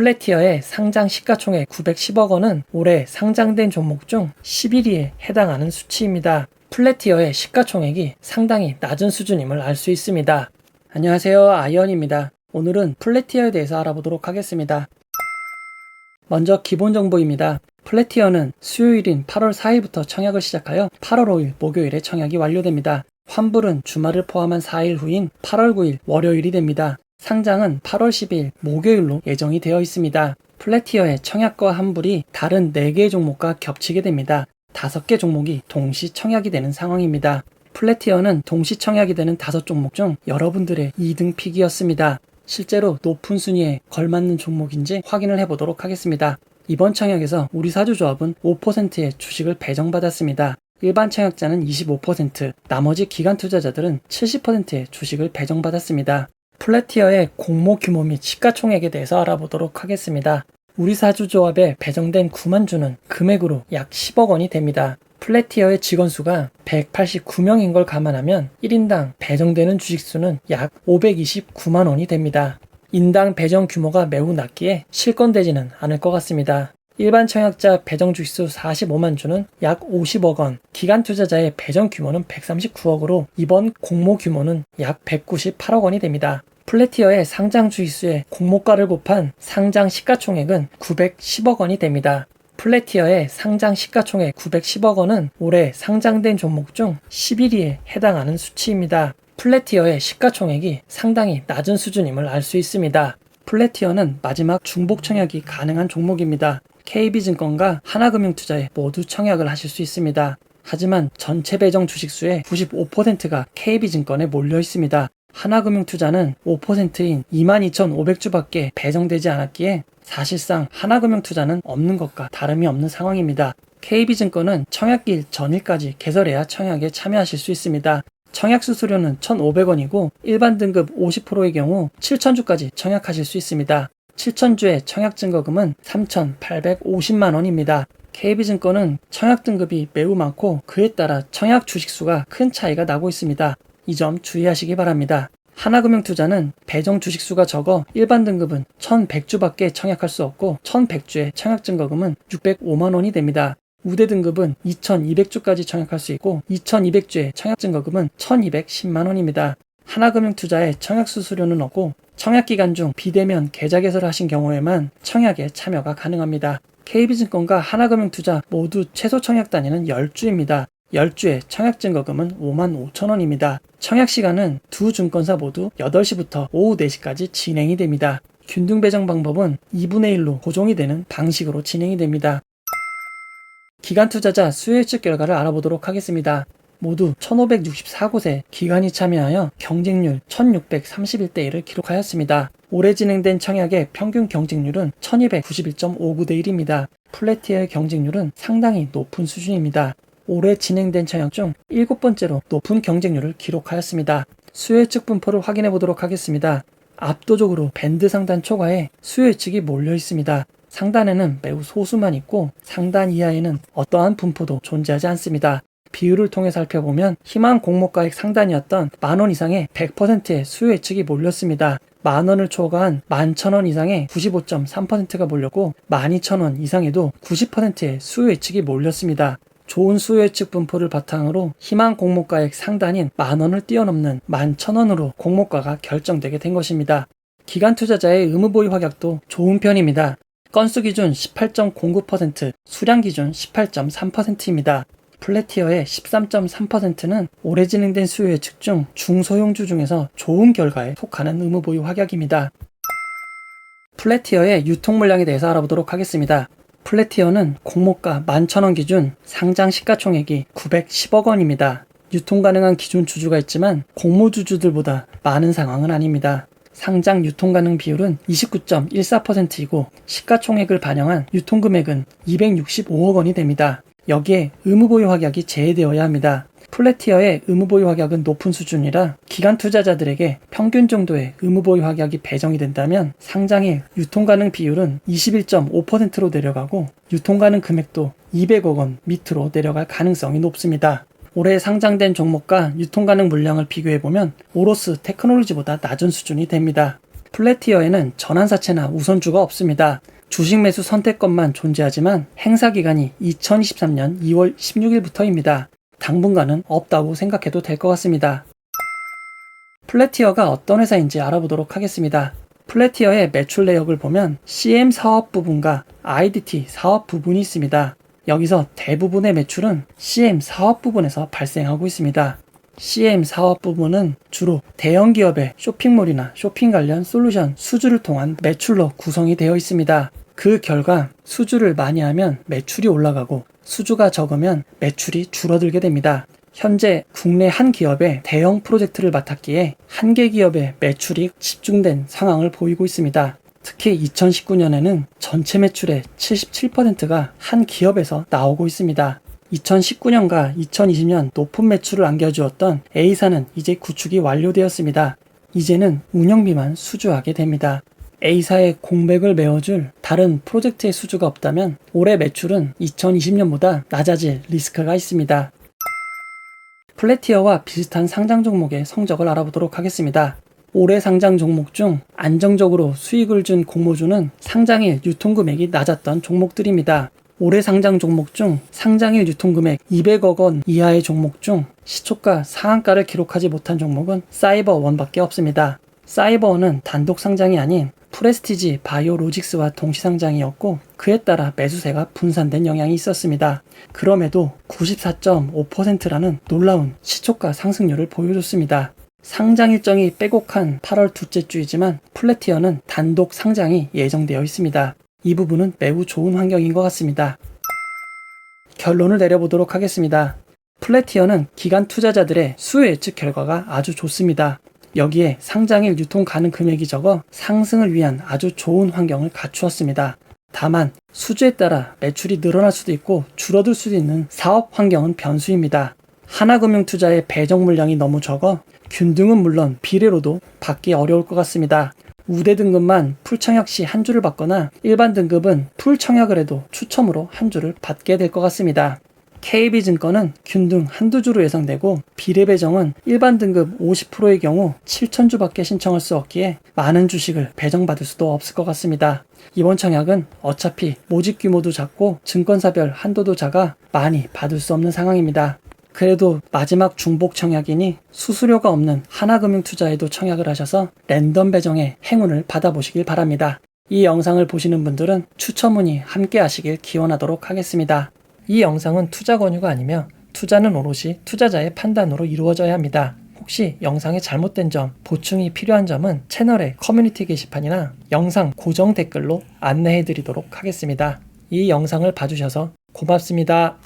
플래티어의 상장 시가총액 910억 원은 올해 상장된 종목 중 11위에 해당하는 수치입니다. 플래티어의 시가총액이 상당히 낮은 수준임을 알 수 있습니다. 안녕하세요. 아이언입니다. 오늘은 플래티어에 대해서 알아보도록 하겠습니다. 먼저 기본 정보입니다. 플래티어는 수요일인 8월 4일부터 청약을 시작하여 8월 5일 목요일에 청약이 완료됩니다. 환불은 주말을 포함한 4일 후인 8월 9일 월요일이 됩니다. 상장은 8월 10일 목요일로 예정이 되어 있습니다. 플래티어의 청약과 환불이 다른 4개의 종목과 겹치게 됩니다. 5개 종목이 동시 청약이 되는 상황입니다. 플래티어는 동시 청약이 되는 5종목 중 여러분들의 2등 픽이었습니다. 실제로 높은 순위에 걸맞는 종목인지 확인을 해보도록 하겠습니다. 이번 청약에서 우리 사주조합은 5%의 주식을 배정받았습니다. 일반 청약자는 25%, 나머지 기관 투자자들은 70%의 주식을 배정받았습니다. 플래티어의 공모 규모 및 시가총액에 대해서 알아보도록 하겠습니다. 우리 사주조합에 배정된 9만 주는 금액으로 약 10억 원이 됩니다. 플래티어의 직원 수가 189명인 걸 감안하면 1인당 배정되는 주식 수는 약 529만 원이 됩니다. 인당 배정 규모가 매우 낮기에 실건되지는 않을 것 같습니다. 일반 청약자 배정 주식수 45만 주는 약 50억 원, 기관 투자자의 배정 규모는 139억으로 이번 공모 규모는 약 198억 원이 됩니다. 플래티어의 상장 주식수의 공모가를 곱한 상장 시가총액은 910억 원이 됩니다. 플래티어의 상장 시가총액 910억 원은 올해 상장된 종목 중 11위에 해당하는 수치입니다. 플래티어의 시가총액이 상당히 낮은 수준임을 알 수 있습니다. 플래티어는 마지막 중복 청약이 가능한 종목입니다. KB증권과 하나금융투자에 모두 청약을 하실 수 있습니다. 하지만 전체 배정 주식수의 95%가 KB증권에 몰려 있습니다. 하나금융투자는 5%인 22,500주밖에 배정되지 않았기에 사실상 하나금융투자는 없는 것과 다름이 없는 상황입니다. KB증권은 청약일 전일까지 개설해야 청약에 참여하실 수 있습니다. 청약 수수료는 1,500원이고 일반 등급 50%의 경우 7,000주까지 청약하실 수 있습니다. 7,000주의 청약 증거금은 3,850만 원입니다. KB증권은 청약 등급이 매우 많고 그에 따라 청약 주식수가 큰 차이가 나고 있습니다. 이 점 주의하시기 바랍니다. 하나금융투자는 배정 주식수가 적어 일반 등급은 1100주밖에 청약할 수 없고 1100주의 청약 증거금은 605만 원이 됩니다. 우대 등급은 2200주까지 청약할 수 있고 2200주의 청약 증거금은 1210만 원입니다. 하나금융투자의 청약 수수료는 없고 청약 기간 중 비대면 계좌 개설을 하신 경우에만 청약에 참여가 가능합니다. KB증권과 하나금융투자 모두 최소 청약 단위는 10주입니다. 10주의 청약 증거금은 5만 5천 원입니다. 청약 시간은 두 증권사 모두 8시부터 오후 4시까지 진행이 됩니다. 균등 배정 방법은 2분의 1로 고정이 되는 방식으로 진행이 됩니다. 기관 투자자 수요 예측 결과를 알아보도록 하겠습니다. 모두 1564곳의 기관이 참여하여 경쟁률 1631대 1을 기록하였습니다. 올해 진행된 청약의 평균 경쟁률은 1291.59대 1입니다. 플래티의 경쟁률은 상당히 높은 수준입니다. 올해 진행된 청약 중 일곱 번째로 높은 경쟁률을 기록하였습니다. 수요 예측 분포를 확인해 보도록 하겠습니다. 압도적으로 밴드 상단 초과에 수요 예측이 몰려 있습니다. 상단에는 매우 소수만 있고 상단 이하에는 어떠한 분포도 존재하지 않습니다. 비율을 통해 살펴보면 희망 공모가액 상단이었던 만 원 이상의 100%의 수요 예측이 몰렸습니다. 만 원을 초과한 11,000원 이상의 95.3%가 몰렸고 12,000원 이상에도 90%의 수요 예측이 몰렸습니다. 좋은 수요 예측 분포를 바탕으로 희망 공모가액 상단인 만 원을 뛰어넘는 11,000원으로 공모가가 결정되게 된 것입니다. 기간 투자자의 의무보유 확약도 좋은 편입니다. 건수 기준 18.09%, 수량 기준 18.3%입니다. 플래티어의 13.3%는 올해 진행된 수요 예측 중 중소형주 중에서 좋은 결과에 속하는 의무보유 확약입니다. 플래티어의 유통 물량에 대해서 알아보도록 하겠습니다. 플래티어는 공모가 11,000원 기준 상장 시가총액이 910억 원입니다. 유통 가능한 기존 주주가 있지만 공모 주주들보다 많은 상황은 아닙니다. 상장 유통 가능 비율은 29.14%이고 시가총액을 반영한 유통 금액은 265억 원이 됩니다. 여기에 의무보유 확약이 제외되어야 합니다. 플래티어의 의무보유 확약은 높은 수준이라 기간 투자자들에게 평균 정도의 의무보유 확약이 배정이 된다면 상장의 유통 가능 비율은 21.5%로 내려가고 유통 가능 금액도 200억 원 밑으로 내려갈 가능성이 높습니다. 올해 상장된 종목과 유통 가능 물량을 비교해 보면 오로스 테크놀로지보다 낮은 수준이 됩니다. 플래티어에는 전환사채나 우선주가 없습니다. 주식 매수 선택권만 존재하지만 행사 기간이 2023년 2월 16일부터입니다. 당분간은 없다고 생각해도 될 것 같습니다. 플래티어가 어떤 회사인지 알아보도록 하겠습니다. 플래티어의 매출 내역을 보면 CM 사업 부분과 IDT 사업 부분이 있습니다. 여기서 대부분의 매출은 CM 사업 부분에서 발생하고 있습니다. CM 사업 부분은 주로 대형 기업의 쇼핑몰이나 쇼핑 관련 솔루션 수주를 통한 매출로 구성이 되어 있습니다. 그 결과 수주를 많이 하면 매출이 올라가고 수주가 적으면 매출이 줄어들게 됩니다. 현재 국내 한 기업의 대형 프로젝트를 맡았기에 한 개 기업의 매출이 집중된 상황을 보이고 있습니다. 특히 2019년에는 전체 매출의 77%가 한 기업에서 나오고 있습니다. 2019년과 2020년 높은 매출을 안겨주었던 A사는 이제 구축이 완료되었습니다. 이제는 운영비만 수주하게 됩니다. A사의 공백을 메워줄 다른 프로젝트의 수주가 없다면 올해 매출은 2020년보다 낮아질 리스크가 있습니다. 플래티어와 비슷한 상장 종목의 성적을 알아보도록 하겠습니다. 올해 상장 종목 중 안정적으로 수익을 준 공모주는 상장일 유통금액이 낮았던 종목들입니다. 올해 상장 종목 중 상장일 유통금액 200억 원 이하의 종목 중 시초가 상한가를 기록하지 못한 종목은 사이버원밖에 없습니다. 사이버원은 단독 상장이 아닌 프레스티지 바이오로직스와 동시 상장이었고 그에 따라 매수세가 분산된 영향이 있었습니다. 그럼에도 94.5%라는 놀라운 시초가 상승률을 보여줬습니다. 상장 일정이 빼곡한 8월 둘째 주이지만 플래티어는 단독 상장이 예정되어 있습니다. 이 부분은 매우 좋은 환경인 것 같습니다. 결론을 내려보도록 하겠습니다. 플래티어는 기간 투자자들의 수요 예측 결과가 아주 좋습니다. 여기에 상장일 유통 가능 금액이 적어 상승을 위한 아주 좋은 환경을 갖추었습니다. 다만 수주에 따라 매출이 늘어날 수도 있고 줄어들 수도 있는 사업 환경은 변수입니다. 하나금융투자의 배정 물량이 너무 적어 균등은 물론 비례로도 받기 어려울 것 같습니다. 우대 등급만 풀청약 시 한 주를 받거나 일반 등급은 풀청약을 해도 추첨으로 한 주를 받게 될 것 같습니다. KB증권은 균등 한두 주로 예상되고 비례 배정은 일반 등급 50%의 경우 7천주밖에 신청할 수 없기에 많은 주식을 배정받을 수도 없을 것 같습니다. 이번 청약은 어차피 모집 규모도 작고 증권사별 한도도 작아 많이 받을 수 없는 상황입니다. 그래도 마지막 중복 청약이니 수수료가 없는 하나금융투자에도 청약을 하셔서 랜덤 배정의 행운을 받아보시길 바랍니다. 이 영상을 보시는 분들은 추첨 문의 함께 하시길 기원하도록 하겠습니다. 이 영상은 투자 권유가 아니며 투자는 오롯이 투자자의 판단으로 이루어져야 합니다. 혹시 영상에 잘못된 점, 보충이 필요한 점은 채널의 커뮤니티 게시판이나 영상 고정 댓글로 안내해 드리도록 하겠습니다. 이 영상을 봐주셔서 고맙습니다.